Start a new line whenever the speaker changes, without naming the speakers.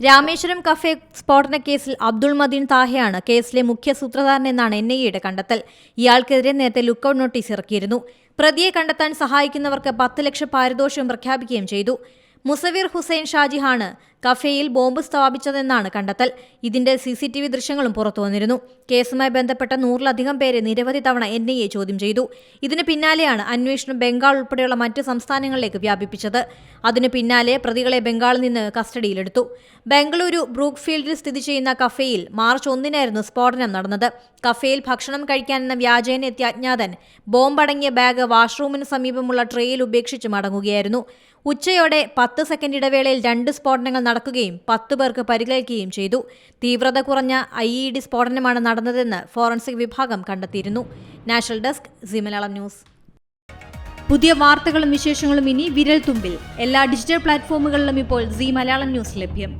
Rameswaram cafe സ്ഫോടന കേസിൽ അബ്ദുൾ മദീൻ താഹയാണ് കേസിലെ മുഖ്യ സൂത്രധാരൻ എന്നാണ് എൻ ഐ എയുടെ കണ്ടെത്തൽ. ഇയാൾക്കെതിരെ നേരത്തെ ലുക്കൌട്ട് നോട്ടീസ് ഇറക്കിയിരുന്നു. പ്രതിയെ കണ്ടെത്താൻ സഹായിക്കുന്നവർക്ക് പത്ത് ലക്ഷം പാരിതോഷികം പ്രഖ്യാപിക്കുകയും ചെയ്തു. മുസവിർ ഹുസൈൻ ഷാജിഹാണ് കഫേയിൽ ബോംബ് സ്ഥാപിച്ചതെന്നാണ് കണ്ടെത്തൽ. ഇതിന്റെ സി സി ടി വി ദൃശ്യങ്ങളും പുറത്തു വന്നിരുന്നു. കേസുമായി ബന്ധപ്പെട്ട നൂറിലധികം പേരെ നിരവധി തവണ എൻ ഐ എ ചോദ്യം ചെയ്തു. ഇതിന് പിന്നാലെയാണ് അന്വേഷണം ബംഗാൾ ഉൾപ്പെടെയുള്ള മറ്റ് സംസ്ഥാനങ്ങളിലേക്ക് വ്യാപിപ്പിച്ചത്. അതിനു പിന്നാലെ പ്രതികളെ ബംഗാളിൽ നിന്ന് കസ്റ്റഡിയിലെടുത്തു. ബംഗളൂരു ബ്രൂക്ക്ഫീൽഡിൽ സ്ഥിതി ചെയ്യുന്ന കഫേയിൽ മാർച്ച് ഒന്നിനായിരുന്നു സ്ഫോടനം നടന്നത്. കഫേയിൽ ഭക്ഷണം കഴിക്കാനെന്ന വ്യാജേന എത്തിയ അജ്ഞാതൻ ബോംബടങ്ങിയ ബാഗ് വാഷ്റൂമിന് സമീപമുള്ള ട്രേയിൽ ഉപേക്ഷിച്ച് മടങ്ങുകയായിരുന്നു. ഉച്ചയോടെ പത്ത് സെക്കൻഡ് ഇടവേളയിൽ രണ്ട് സ്ഫോടനങ്ങൾ നടക്കുകയും പത്ത് പേർക്ക് പരിക്കേൽക്കുകയും ചെയ്തു. തീവ്രത കുറഞ്ഞ ഐ ഇ ഡി സ്ഫോടനമാണ് നടന്നതെന്ന് ഫോറൻസിക് വിഭാഗം കണ്ടെത്തിയിരുന്നു. National desk Zee Malayalam news. പുതിയ വാർത്തകളും വിശേഷങ്ങളും ഇനി വിരൽ തുമ്പിൽ എല്ലാ ഡിജിറ്റൽ പ്ലാറ്റ്ഫോമുകളിലും ഇപ്പോൾ സി മലയാളം ന്യൂസ് ലഭ്യം.